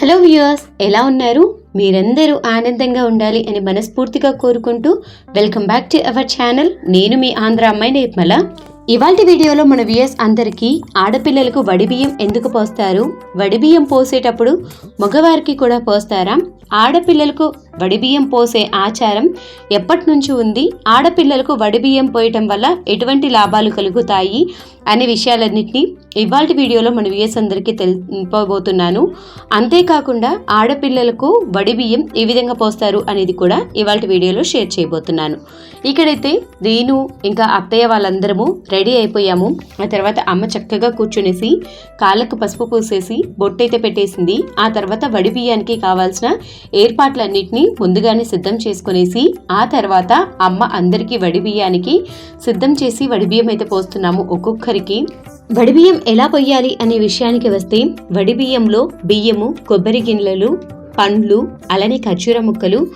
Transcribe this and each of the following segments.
Hello viewers ఎలా ఉన్నారు? మీరందరూ ఆనందంగా ఉండాలి అని మనస్ఫూర్తిగా కోరుకుంటూ welcome back to our channel. నేను మీ ఆంధ్ర అమ్మాయి నిర్మల. ఇవాల్టి వీడియోలో మన వ్యూయర్స్ అందరికీ ఆడపిల్లలకు వడిబియ్యం ఎందుకు పోస్తారు? వడిబియ్యం పోసేటప్పుడు మగవారికి కూడా పోస్తారా? ఆడపిల్లలకు వడిబియ్యం పోసే ఆచారం ఎప్పటి నుంచి ఉంది? ఆడపిల్లలకు వడిబియ్యం పోయటం వల్ల ఎటువంటి లాభాలు కలుగుతాయి అనే విషయాలన్నింటినీ ఇవాళ వీడియోలో మన వ్యూయర్స్ అందరికీ తెలిపబోతున్నాను. అంతేకాకుండా ఆడపిల్లలకు వడిబియ్యం ఏ విధంగా పోస్తారు అనేది కూడా ఇవాళ వీడియోలో షేర్ చేయబోతున్నాను. ఇక్కడైతే నేను ఇంకా అత్తయ్య వాళ్ళందరము రెడీ అయిపోయాము. ఆ తర్వాత అమ్మ చక్కగా కూర్చునేసి కాళ్ళకు పసుపు పూసేసి బొట్టైతే పెట్టేసింది. ఆ తర్వాత వడి బియ్యానికి కావాల్సిన ఏర్పాట్లన్నింటినీ ముందుగానే సిద్ధం చేసుకునేసి ఆ తర్వాత అమ్మ అందరికీ వడి బియ్యానికి సిద్ధం చేసి వడి బియ్యం అయితే పోస్తున్నాము ఒక్కొక్కరికి. వడిబియ్యం ఎలా పొయ్యాలి అనే విషయానికి వస్తే వడిబియ్యంలో బియ్యము కొబ్బరి గిన్నెలు పండ్లు అలానే ఖర్జూర ముక్కలు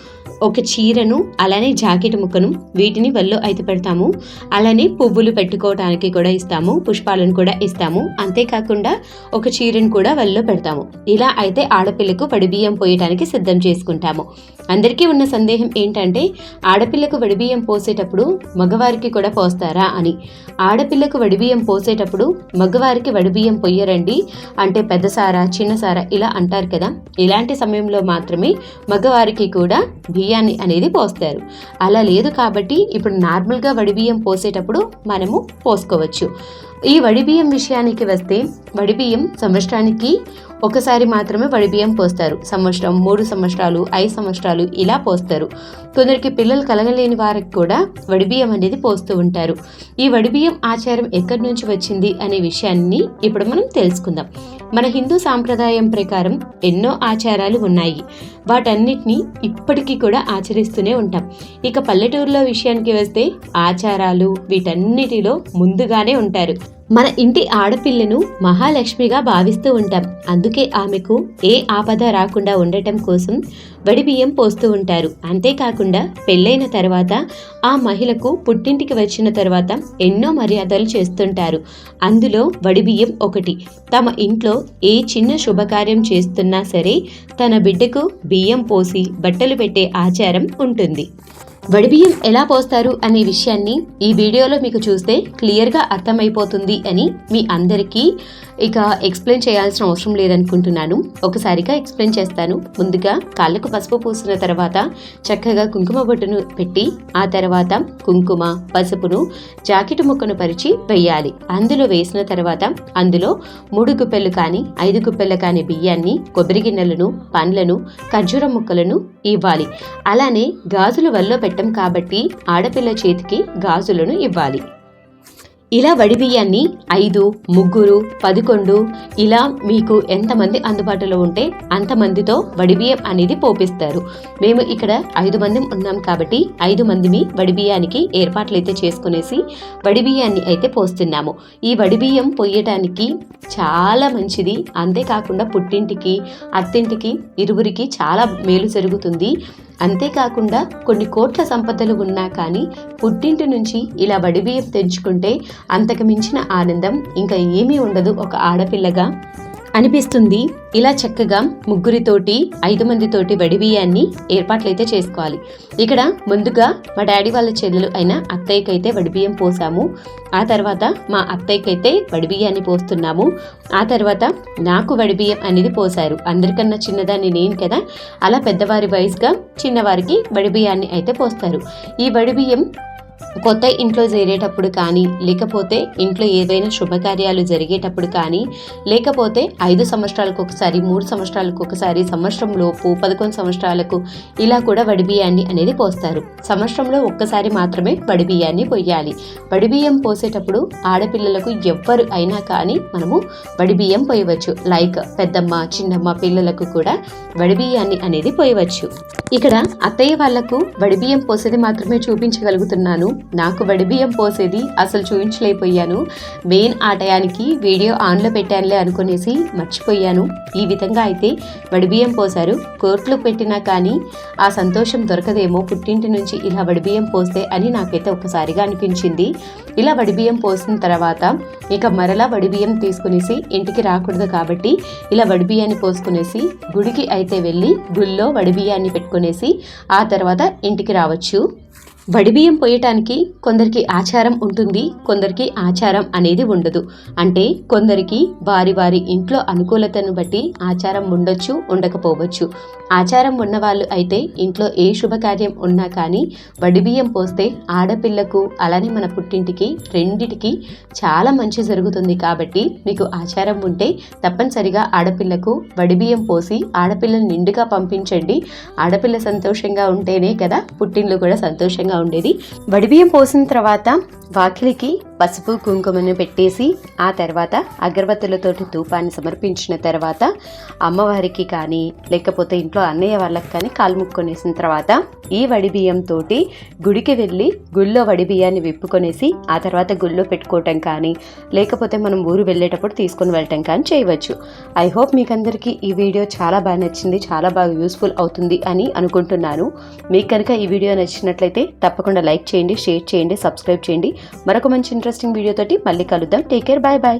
ఒక చీరను అలానే జాకెట్ ముక్కను వీటిని వల్లో అయితే పెడతాము. అలానే పువ్వులు పెట్టుకోవడానికి కూడా ఇస్తాము పుష్పాలను కూడా ఇస్తాము. అంతేకాకుండా ఒక చీరను కూడా వల్లో పెడతాము. ఇలా అయితే ఆడపిల్లకు వడిబియ్యం పోయటానికి సిద్ధం చేసుకుంటాము. అందరికీ ఉన్న సందేహం ఏంటంటే ఆడపిల్లకు వడిబియ్యం పోసేటప్పుడు మగవారికి కూడా పోస్తారా అని. ఆడపిల్లకు వడిబియ్యం పోసేటప్పుడు మగవారికి వడిబియ్యం పొయ్యరండి అంటే పెద్ద సారా చిన్న సారా ఇలా అంటారు కదా. ఇలాంటి సమయంలో మాత్రమే మగవారికి కూడా బియ్యాన్ని అనేది పోస్తారు. అలా లేదు కాబట్టి ఇప్పుడు నార్మల్గా వడిబియ్యం పోసేటప్పుడు మనము పోసుకోవచ్చు. ఈ వడిబియ్యం విషయానికి వస్తే వడిబియ్యం సంవత్సరానికి ఒకసారి మాత్రమే వడిబియ్యం పోస్తారు. సంవత్సరం మూడు సంవత్సరాలు ఐదు సంవత్సరాలు ఇలా పోస్తారు. కొందరికి పిల్లలు కలగలేని వారికి కూడా వడిబియ్యం అనేది పోస్తూ ఉంటారు. ఈ వడిబియ్యం ఆచారం ఎక్కడి నుంచి వచ్చింది అనే విషయాన్ని ఇప్పుడు మనం తెలుసుకుందాం. మన హిందూ సాంప్రదాయం ప్రకారం ఎన్నో ఆచారాలు ఉన్నాయి. వాటన్నిటిని ఇప్పటికీ కూడా ఆచరిస్తూనే ఉంటాం. ఇక పల్లెటూరులో విషయానికి వస్తే ఆచారాలు వీటన్నిటిలో ముందుగానే ఉంటారు. మన ఇంటి ఆడపిల్లను మహాలక్ష్మిగా భావిస్తూ ఉంటాం. అందుకే ఆమెకు ఏ ఆపద రాకుండా ఉండటం కోసం వడిబియ్యం పోస్తూ ఉంటారు. అంతేకాకుండా పెళ్ళైన తర్వాత ఆ మహిళకు పుట్టింటికి వచ్చిన తర్వాత ఎన్నో మర్యాదలు చేస్తుంటారు. అందులో వడిబియ్యం ఒకటి. తమ ఇంట్లో ఏ చిన్న శుభకార్యం చేస్తున్నా సరే తన బిడ్డకు బియ్యం పోసి బట్టలు పెట్టే ఆచారం ఉంటుంది. వడిబియ్యం ఎలా పోస్తారు అనే విషయాన్ని ఈ వీడియోలో మీకు చూస్తే క్లియర్గా అర్థమైపోతుంది అని మీ అందరికీ ఇక ఎక్స్ప్లెయిన్ చేయాల్సిన అవసరం లేదనుకుంటున్నాను. ఒకసారిగా ఎక్స్ప్లెయిన్ చేస్తాను. ముందుగా కాళ్ళకు పసుపు పూసిన తర్వాత చక్కగా కుంకుమ బొట్టును పెట్టి ఆ తర్వాత కుంకుమ పసుపును జాకెట్ ముక్కను పరిచి వేయాలి. అందులో వేసిన తర్వాత అందులో మూడు గుప్పెలు కానీ ఐదు గుప్పెలు కానీ బియ్యాన్ని కొబ్బరి గిన్నెలను పండ్లను ఖర్జూర ముక్కలను ఇవ్వాలి. అలానే గాజులు వల్లో పెట్టం కాబట్టి ఆడపిల్ల చేతికి గాజులను ఇవ్వాలి. ఇలా వడిబియ్యాన్ని ఐదు ముగ్గురు పదకొండు ఇలా మీకు ఎంతమంది అందుబాటులో ఉంటే అంతమందితో వడిబియ్యం అనేది పోపిస్తారు. మేము ఇక్కడ ఐదు మంది ఉన్నాం కాబట్టి ఐదు మందిని వడిబియ్యానికి ఏర్పాట్లు అయితే చేసుకునేసి వడిబియ్యాన్ని అయితే పోస్తున్నాము. ఈ వడిబియ్యం పోయటానికి చాలా మంచిది. అంతేకాకుండా పుట్టింటికి అత్తింటికి ఇరువురికి చాలా మేలు జరుగుతుంది. అంతేకాకుండా కొన్ని కోట్ల సంపదలు ఉన్నా కానీ పుట్టింటి నుంచి ఇలా వడిబియ్యం తెంచుకుంటే అంతకు మించిన ఆనందం ఇంకా ఏమీ ఉండదు ఒక ఆడపిల్లగా. అనిపిస్తుంది. ఇలా చక్కగా ముగ్గురితోటి ఐదు మందితోటి వడిబియ్యాన్ని ఏర్పాట్లయితే చేసుకోవాలి. ఇక్కడ ముందుగా మా డాడీ వాళ్ళ చెల్లెలు అయిన అత్తయ్యకైతే వడిబియ్యం పోసాము. ఆ తర్వాత మా అత్తయ్యకైతే వడిబియ్యాన్ని పోస్తున్నాము. ఆ తర్వాత నాకు వడిబియ్యం అనేది పోసారు. అందరికన్నా చిన్నదాన్ని నేను కదా. అలా పెద్దవారి వయసుగా చిన్నవారికి వడిబియ్యాన్ని అయితే పోస్తారు. ఈ వడిబియ్యం కొత్త ఇంట్లో చేరేటప్పుడు కానీ లేకపోతే ఇంట్లో ఏదైనా శుభకార్యాలు జరిగేటప్పుడు కానీ లేకపోతే ఐదు సంవత్సరాలకు ఒకసారి మూడు సంవత్సరాలకు ఒకసారి సంవత్సరం లోపు పదకొండు సంవత్సరాలకు ఇలా కూడా వడిబియ్యాన్ని అనేది పోస్తారు. సంవత్సరంలో ఒక్కసారి మాత్రమే వడిబియ్యాన్ని పోయాలి. వడిబియ్యం పోసేటప్పుడు ఆడపిల్లలకు ఎవ్వరు అయినా కానీ మనము వడిబియ్యం పోయవచ్చు. లైక్ పెద్దమ్మ చిన్నమ్మ పిల్లలకు కూడా వడిబియ్యాన్ని అనేది పోయవచ్చు. ఇక్కడ అత్తయ్య వాళ్ళకు వడిబియ్యం పోసేది మాత్రమే చూపించగలుగుతున్నాను. నాకు వడిబియ్యం పోసేది అసలు చూపించలేకపోయాను మెయిన్ ఆ టయానికి వీడియో ఆన్లో పెట్టానులే అనుకునేసి మర్చిపోయాను. ఈ విధంగా అయితే వడిబియ్యం పోశారు. కోర్టులో పెట్టినా కానీ ఆ సంతోషం దొరకదేమో పుట్టింటి నుంచి ఇలా వడిబియ్యం పోస్తే అని నాకైతే ఒకసారిగా అనిపించింది. ఇలా వడిబియ్యం పోసిన తర్వాత ఇక మరలా వడిబియ్యం తీసుకునేసి ఇంటికి రాకూడదు కాబట్టి ఇలా వడిబియ్యాన్ని పోసుకునేసి గుడికి అయితే వెళ్ళి గుళ్ళో వడిబియ్యాన్ని పెట్టుకునేసి ఆ తర్వాత ఇంటికి రావచ్చు. వడిబియ్యం పోయటానికి కొందరికి ఆచారం ఉంటుంది కొందరికి ఆచారం అనేది ఉండదు. అంటే కొందరికి వారి వారి ఇంట్లో అనుకూలతను బట్టి ఆచారం ఉండొచ్చు ఉండకపోవచ్చు. ఆచారం ఉన్నవాళ్ళు అయితే ఇంట్లో ఏ శుభకార్యం ఉన్నా కానీ వడిబియ్యం పోస్తే ఆడపిల్లకు అలానే మన పుట్టింటికి రెండిటికి చాలా మంచి జరుగుతుంది కాబట్టి మీకు ఆచారం ఉంటే తప్పనిసరిగా ఆడపిల్లకు వడిబియ్యం పోసి ఆడపిల్లని నిండుగా పంపించండి. ఆడపిల్ల సంతోషంగా ఉంటేనే కదా పుట్టిండ్లు కూడా సంతోషంగా ఉండేది. వడిబియ్యం పోసిన తర్వాత వాకిలికి పసుపు కుంకుమను పెట్టేసి ఆ తర్వాత అగరబత్తులతోటి ధూపాన్ని సమర్పించిన తర్వాత అమ్మవారికి కానీ లేకపోతే ఇంట్లో అన్నయ్య వాళ్ళకి కానీ కాలు ముక్కునేసిన తర్వాత ఈ వడిబియ్యంతో గుడికి వెళ్ళి గుళ్ళో వడిబియ్యాన్ని విప్పుకొనేసి ఆ తర్వాత గుళ్ళో పెట్టుకోవటం కానీ లేకపోతే మనం ఊరు వెళ్ళేటప్పుడు తీసుకొని వెళ్ళటం కానీ చేయవచ్చు. ఐ హోప్ మీకు అందరికీ ఈ వీడియో చాలా బాగా నచ్చింది చాలా బాగా యూస్ఫుల్ అవుతుంది అని అనుకుంటున్నాను. మీకు కనుక ఈ వీడియో నచ్చినట్లయితే తప్పకుండా లైక్ చేయండి షేర్ చేయండి సబ్స్క్రైబ్ చేయండి. మరొక మంచి ఇంట్రెస్టింగ్ వీడియోతోటి మళ్ళీ కలుద్దాం. Take care bye bye